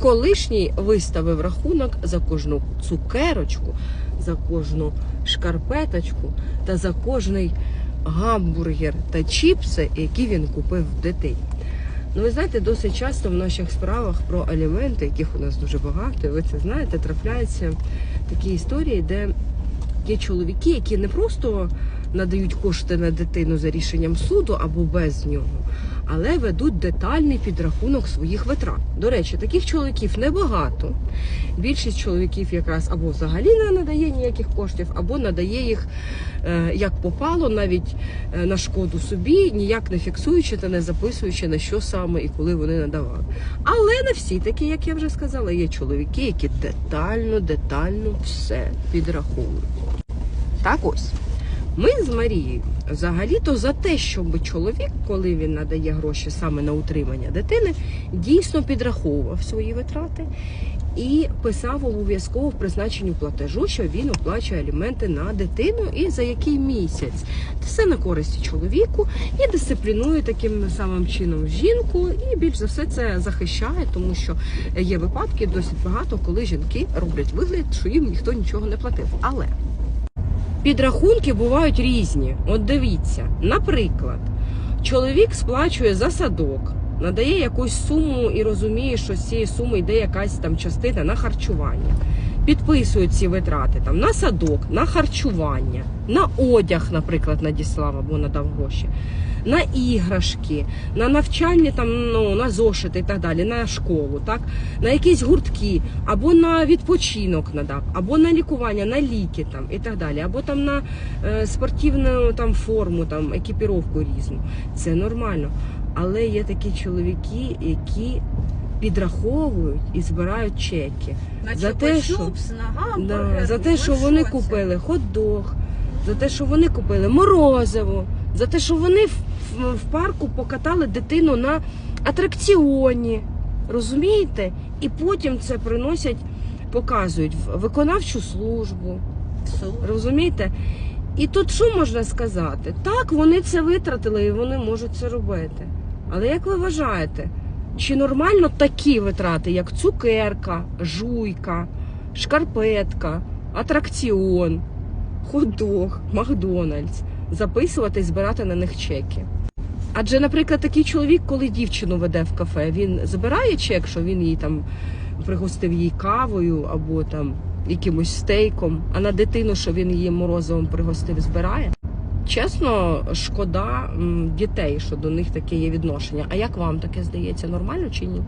колишній виставив рахунок за кожну цукерочку, за кожну шкарпеточку та за кожний гамбургер та чіпси, які він купив дитині. Ну, ви знаєте, досить часто в наших справах про аліменти, яких у нас дуже багато, і ви це знаєте, трапляються такі історії, де є чоловіки, які не просто надають кошти на дитину за рішенням суду або без нього, але ведуть детальний підрахунок своїх витрат. До речі, таких чоловіків небагато. Більшість чоловіків якраз або взагалі не надає ніяких коштів, або надає їх е, як попало, навіть е, на шкоду собі, ніяк не фіксуючи та не записуючи на що саме і коли вони надавали. Але не всі такі, як я вже сказала, є чоловіки, які детально, детально все підраховують. Так ось. Ми з Марією взагалі-то за те, щоб чоловік, коли він надає гроші саме на утримання дитини, дійсно підраховував свої витрати і писав обов'язково в призначенню платежу, що він оплачує аліменти на дитину і за який місяць. Все на користь чоловіку і дисциплінує таким самим чином жінку, і більш за все це захищає, тому що є випадки досить багато, коли жінки роблять вигляд, що їм ніхто нічого не платив. Але Підрахунки бувають різні. От дивіться, наприклад, чоловік сплачує за садок, надає якусь суму і розуміє, що з цієї суми йде якась там частина на харчування. Підписують ці витрати там на садок, на харчування, на одяг, наприклад, надіслав або надав гроші, на іграшки, на навчання, там ну на зошити і так далі, на школу, так на якісь гуртки, або на відпочинок надав, або на лікування, на ліки там і так далі, або там на е, спортивну там форму, там екіпіровку різну. Це нормально. Але є такі чоловіки, які підраховують і збирають чеки. За те, що-. Да, за те, що вони купили хот-дог, за те, що вони купили морозиво, за те, що вони в, парку покатали дитину на атракціоні. Розумієте? І потім це приносять, показують в виконавчу службу. Розумієте? І тут що можна сказати? Так, вони це витратили і вони можуть це робити. Але як ви вважаєте, чи нормально такі витрати, як цукерка, жуйка, шкарпетка, атракціон, хот-дог, Макдональдс, записувати і збирати на них чеки? Адже, наприклад, такий чоловік, коли дівчину веде в кафе, він збирає чек, що він її там пригостив їй кавою або там якимось стейком, а на дитину, що він її морозивом пригостив, збирає. Чесно, шкода дітей, що до них таке є відношення. А як вам таке здається, нормально чи ні?